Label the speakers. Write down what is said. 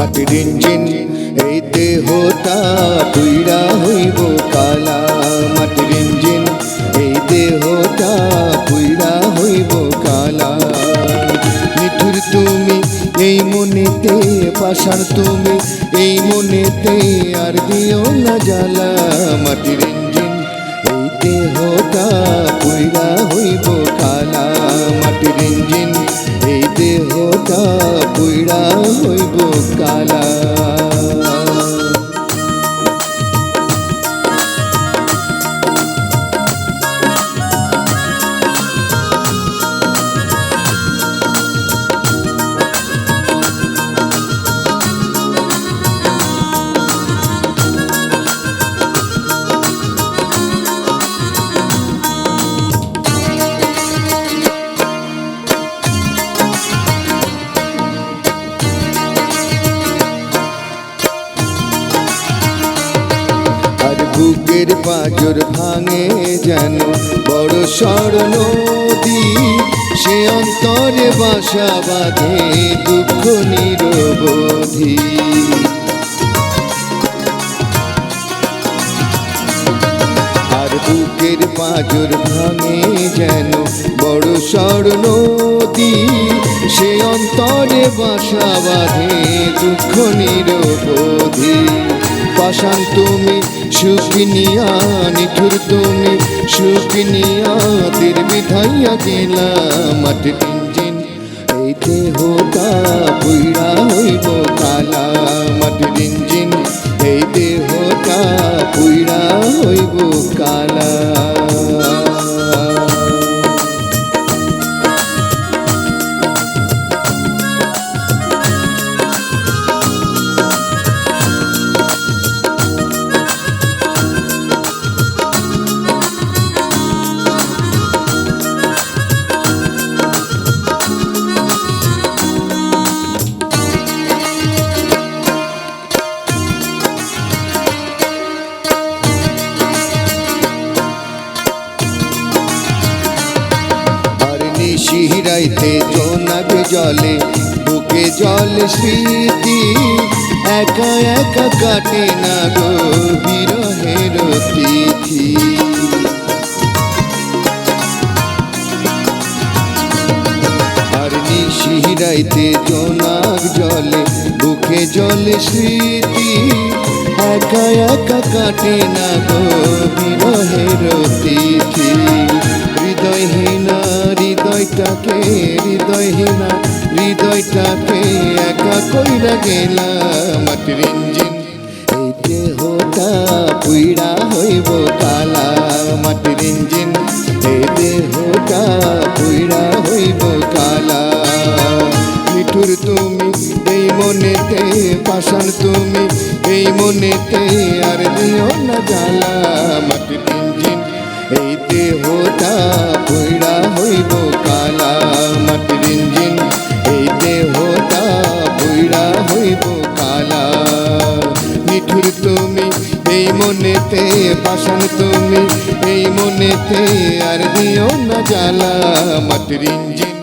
Speaker 1: মাটির ইঞ্জিন এই দেহটা পুইরা হইব কালা। মাটির ইঞ্জিন এই দেহটা পুইরা হইব কালা। নিঠুর তুমি, এই মনেতে পাশার তুমি, এই মনেতে আর দিও না জ্বালা। মাটির ইঞ্জিন এই দেহটা পুইরা হইব বুকের পাজর ভাঙে যেন। বড় সর নদী, সে অন্তরে বাসা বাঁধে দুঃখ নিরবধি। আর বুকের পাজর ভাঙে যেন বড় সর নদী, সে অন্তরে বাসা বাঁধে দুঃখ নিরবধি। পাশান তুমি, সুখ নিয়া, নিঠুর তুমি সুখিনিয়া তীর বিধাইয়া গেলা মাটির ইঞ্জিন। এই দেহটা পুইরা হইব কালা মাটির ইঞ্জিন। এই দেহটা পুইরা হইব কালা। নিশিরাইতে জোনাক জলে, বুকে জল স্মৃতি, একা একা কাটে না গো বিরহের তিথি। নিশিরাইতে জোনাক জলে, বুকে জল স্মৃতি, একা একা কাটে না গো বিরহের তিথি। হৃদয়টাকে, হৃদয়হীনা, হৃদয়টাকে একা কইরা গেলা মাটির ইঞ্জিন এই দেহটা পুইরা হইব কালা। মাটির ইঞ্জিন এই দেহটা পুইরা হইব কালা। মিঠুর তুমি, এই মনেতে পাশান তুমি, এই মনেতে আর দিও না জ্বালা। মাটির ইঞ্জিন এই দেহটা পুইরা হইব কালা মাটির ইঞ্জিন। এই দেহটা পুইরা হইব কালা। নিঠুর তুমি, এই মনেতে পাশান তুমি, এই মনেতে আর দিও না জ্বালা। মাটির ইঞ্জিন